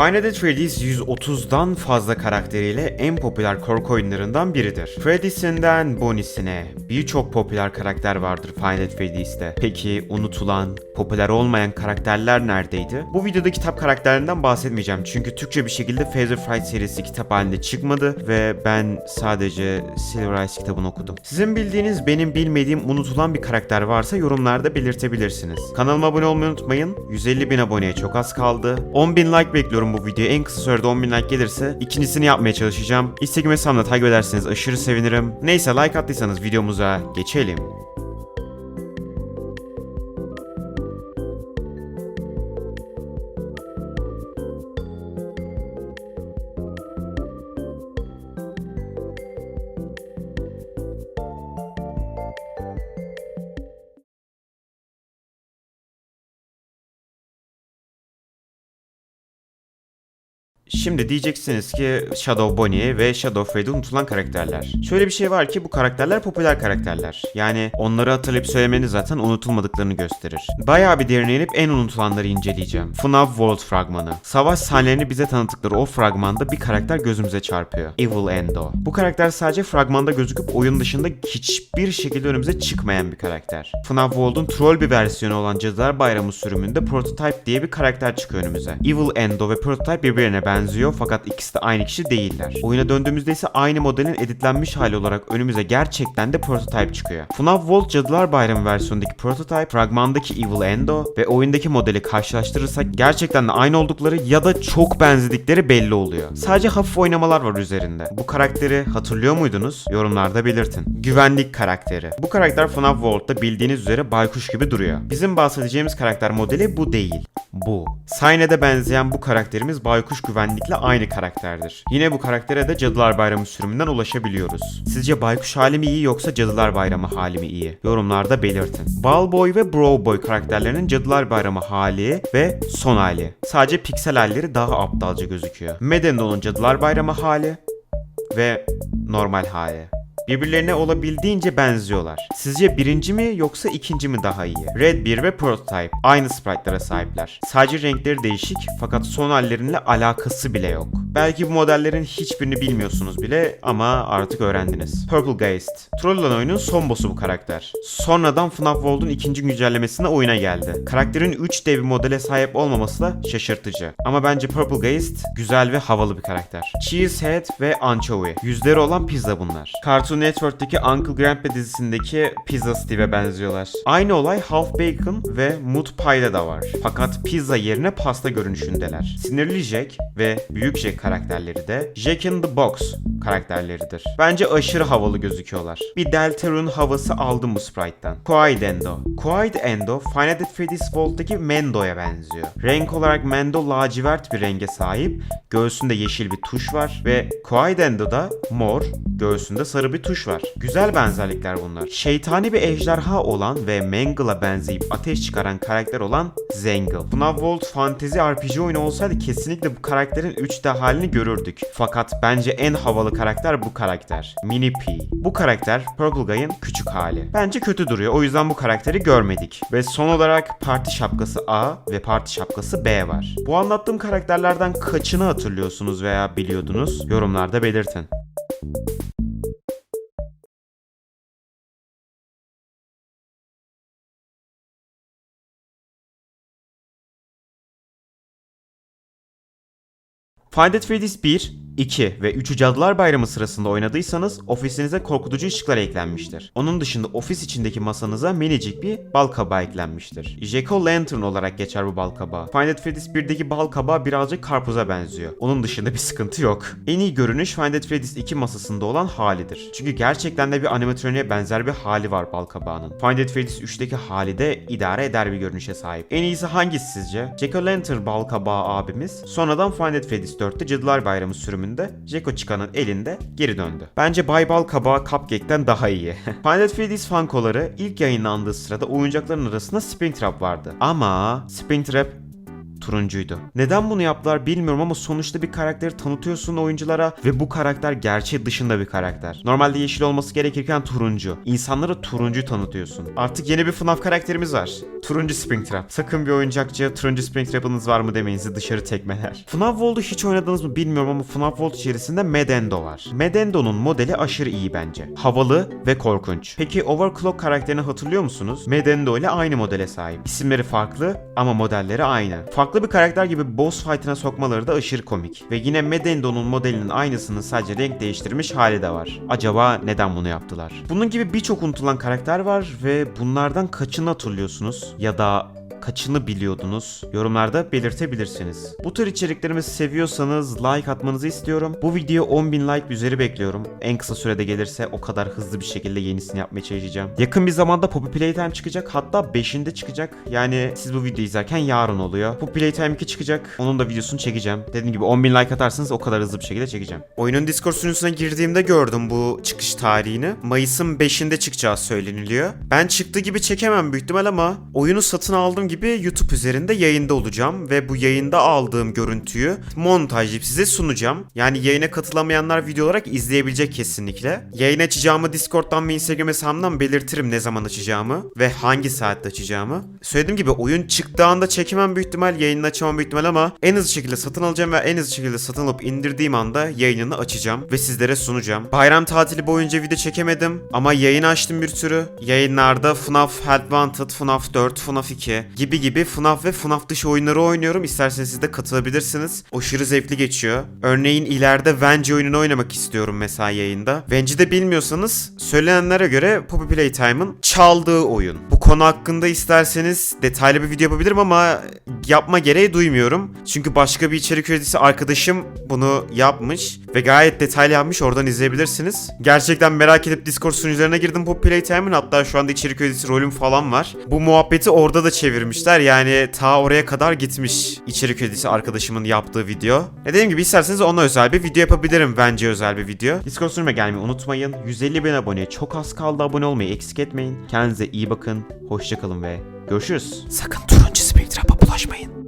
Nights at Freddy's 130'dan fazla karakteriyle en popüler korku oyunlarından biridir. Freddy'sinden Bonnie'sine birçok popüler karakter vardır Nights at Freddy's'te. Peki unutulan, popüler olmayan karakterler neredeydi? Bu videoda kitap karakterlerinden bahsetmeyeceğim çünkü Türkçe bir şekilde Phaser Fright serisi kitap halinde çıkmadı ve ben sadece Silver Eyes kitabını okudum. Sizin bildiğiniz benim bilmediğim unutulan bir karakter varsa yorumlarda belirtebilirsiniz. Kanalıma abone olmayı unutmayın. 150 bin aboneye çok az kaldı. 10 bin like bekliyorum bu videoya. En kısa sürede 10 bin like gelirse ikincisini yapmaya çalışacağım. Instagram hesabımda takip ederseniz aşırı sevinirim. Neyse like attıysanız videomuza geçelim. Şimdi diyeceksiniz ki Shadow Bonnie ve Shadow Freddy unutulan karakterler. Şöyle bir şey var ki bu karakterler popüler karakterler. Yani onları hatırlayıp söylemeniz zaten unutulmadıklarını gösterir. Bayağı bir derine inip en unutulanları inceleyeceğim. FNAF World fragmanı. Savaş sahnelerini bize tanıttıkları o fragmanda bir karakter gözümüze çarpıyor. Evil Endo. Bu karakter sadece fragmanda gözüküp oyun dışında hiçbir şekilde önümüze çıkmayan bir karakter. FNAF World'un troll bir versiyonu olan Cadılar Bayramı sürümünde Prototype diye bir karakter çıkıyor önümüze. Evil Endo ve Prototype birbirine benziyor fakat ikisi de aynı kişi değiller. Oyuna döndüğümüzde ise aynı modelin editlenmiş hali olarak önümüze gerçekten de Prototype çıkıyor. FNAF World Cadılar Bayramı versiyondaki Prototype, fragmandaki Evil Endo ve oyundaki modeli karşılaştırırsak gerçekten de aynı oldukları ya da çok benzedikleri belli oluyor. Sadece hafif oynamalar var üzerinde. Bu karakteri hatırlıyor muydunuz? Yorumlarda belirtin. Güvenlik karakteri. Bu karakter FNAF World'da bildiğiniz üzere baykuş gibi duruyor. Bizim bahsedeceğimiz karakter modeli bu değil. Bu. Sayne'de benzeyen bu karakterimiz baykuş güvenlikle aynı karakterdir. Yine bu karaktere de Cadılar Bayramı sürümünden ulaşabiliyoruz. Sizce baykuş hali mi iyi yoksa Cadılar Bayramı hali mi iyi? Yorumlarda belirtin. Ballboy ve Browboy karakterlerinin Cadılar Bayramı hali ve son hali. Sadece piksel halleri daha aptalca gözüküyor. Medendo'nun Cadılar Bayramı hali ve normal hali. Birbirlerine olabildiğince benziyorlar. Sizce birinci mi yoksa ikinci mi daha iyi? Red 1 ve Prototype aynı sprite'lara sahipler. Sadece renkleri değişik fakat son hallerinle alakası bile yok. Belki bu modellerin hiçbirini bilmiyorsunuz bile ama artık öğrendiniz. Purple Geist. Trollan oyunun son boss'u bu karakter. Sonradan FNAF World'un ikinci güncellemesinde oyuna geldi. Karakterin 3 dev modele sahip olmaması da şaşırtıcı. Ama bence Purple Geist güzel ve havalı bir karakter. Cheesehead ve Anchovy. Yüzleri olan pizza bunlar. Cartoon Network'teki Uncle Grandpa dizisindeki Pizza Steve'e benziyorlar. Aynı olay Half Bacon ve Mood Pie'de de var. Fakat pizza yerine pasta görünüşündeler. Sinirli Jack ve Büyük Jack karakterleri de Jack in the Box karakterleridir. Bence aşırı havalı gözüküyorlar. Bir Deltarune havası aldım bu sprite'tan. Quiet Endo. Quiet Endo, Nights at Freddy's Vault'taki Mendo'ya benziyor. Renk olarak Mendo lacivert bir renge sahip, göğsünde yeşil bir tuş var ve Quiet Endo'da mor, göğsünde sarı bir tuş var. Güzel benzerlikler bunlar. Şeytani bir ejderha olan ve Mangle'a benzeyip ateş çıkaran karakter olan Zangle. FNAF World fantezi RPG oyunu olsaydı kesinlikle bu karakterin 3D halini görürdük. Fakat bence en havalı karakter bu karakter. Mini P. Bu karakter Purple Guy'ın küçük hali. Bence kötü duruyor o yüzden bu karakteri görmedik. Ve son olarak parti şapkası A ve parti şapkası B var. Bu anlattığım karakterlerden kaçını hatırlıyorsunuz veya biliyordunuz? Yorumlarda belirtin. Nights at Freddy's 1, 2 ve 3. Cadılar Bayramı sırasında oynadıysanız ofisinize korkutucu ışıklar eklenmiştir. Onun dışında ofis içindeki masanıza minicik bir bal kabağı eklenmiştir. Jack-o'-lantern olarak geçer bu bal kabağı. Nights at Freddy's 1'deki bal kabağı birazcık karpuza benziyor. Onun dışında bir sıkıntı yok. En iyi görünüş Nights at Freddy's 2 masasında olan halidir. Çünkü gerçekten de bir animatroniğe benzer bir hali var bal kabağının. Nights at Freddy's 3'teki hali de idare eder bir görünüşe sahip. En iyisi hangisi sizce? Jack-o'-lantern bal kabağı abimiz sonradan Nights at Freddy's 4'te Cadılar Bayramı sürümünde Jeko Chika'nın elinde geri döndü. Bence Bay Bal kabağı Cupcake'ten daha iyi. Final Freddy's Funko'ları ilk yayınlandığı sırada oyuncakların arasında Springtrap vardı. Ama Springtrap turuncuydu. Neden bunu yaptılar bilmiyorum ama sonuçta bir karakteri tanıtıyorsun oyunculara ve bu karakter gerçeği dışında bir karakter. Normalde yeşil olması gerekirken turuncu. İnsanlara turuncu tanıtıyorsun. Artık yeni bir FNAF karakterimiz var. Turuncu Springtrap. Sakın bir oyuncakçıya turuncu Springtrap'ınız var mı demeyin dışarı tekmeler. FNAF World'u hiç oynadınız mı bilmiyorum ama FNAF World içerisinde Medendo var. Medendo'nun modeli aşırı iyi bence. Havalı ve korkunç. Peki Overclock karakterini hatırlıyor musunuz? Medendo ile aynı modele sahip. İsimleri farklı ama modelleri aynı. Farklı bir karakter gibi boss fight'ına sokmaları da aşırı komik. Ve yine Medendo'nun modelinin aynısının sadece renk değiştirmiş hali de var. Acaba neden bunu yaptılar? Bunun gibi birçok unutulan karakter var ve bunlardan kaçını hatırlıyorsunuz? Ya da kaçını biliyordunuz? Yorumlarda belirtebilirsiniz. Bu tür içeriklerimi seviyorsanız like atmanızı istiyorum. Bu video 10.000 like üzeri bekliyorum. En kısa sürede gelirse o kadar hızlı bir şekilde yenisini yapmaya çalışacağım. Yakın bir zamanda Poppy Playtime çıkacak. Hatta 5'inde çıkacak. Yani siz bu videoyu izlerken yarın oluyor. Poppy Playtime 2 çıkacak. Onun da videosunu çekeceğim. Dediğim gibi 10.000 like atarsanız o kadar hızlı bir şekilde çekeceğim. Oyunun Discord sunucusuna girdiğimde gördüm bu çıkış tarihini. Mayıs'ın 5'inde çıkacağı söyleniliyor. Ben çıktığı gibi çekemem büyük ihtimal ama oyunu satın aldığım gibi YouTube üzerinde yayında olacağım ve bu yayında aldığım görüntüyü montajlayıp size sunacağım. Yani yayına katılamayanlar video olarak izleyebilecek kesinlikle. Yayın açacağımı Discord'dan ve Instagram hesabımdan belirtirim ne zaman açacağımı ve hangi saatte açacağımı. Söylediğim gibi oyun çıktığı anda çekemem büyük ihtimal, yayını açamam büyük ihtimal ama en hızlı şekilde satın alacağım ve en hızlı şekilde satın alıp indirdiğim anda yayınını açacağım ve sizlere sunacağım. Bayram tatili boyunca video çekemedim ama yayın açtım bir sürü. Yayınlarda FNAF Help Wanted, FNAF 4, FNAF 2 gibi gibi FNAF ve FNAF dışı oyunları oynuyorum. İsterseniz siz de katılabilirsiniz. Aşırı zevkli geçiyor. Örneğin ileride Venge oyununu oynamak istiyorum mesela yayında. Venge'i de bilmiyorsanız söylenenlere göre Poppy Playtime'ın çaldığı oyun. Bu konu hakkında isterseniz detaylı bir video yapabilirim ama yapma gereği duymuyorum. Çünkü başka bir içerik üreticisi arkadaşım bunu yapmış ve gayet detaylı yapmış. Oradan izleyebilirsiniz. Gerçekten merak edip Discord sunucularına girdim Poppy Playtime'ın. Hatta şu anda içerik üreticisi rolüm falan var. Bu muhabbeti orada da çevirmişler. Yani ta oraya kadar gitmiş içerik üreticisi arkadaşımın yaptığı video. Ne dediğim gibi isterseniz ona özel bir video yapabilirim. Bence özel bir video. Discord sunucuma gelmeyi unutmayın. 150 bin aboneye çok az kaldı. Abone olmayı eksik etmeyin. Kendinize iyi bakın. Hoşçakalın ve görüşürüz. Sakın turuncu spektrapa bulaşmayın.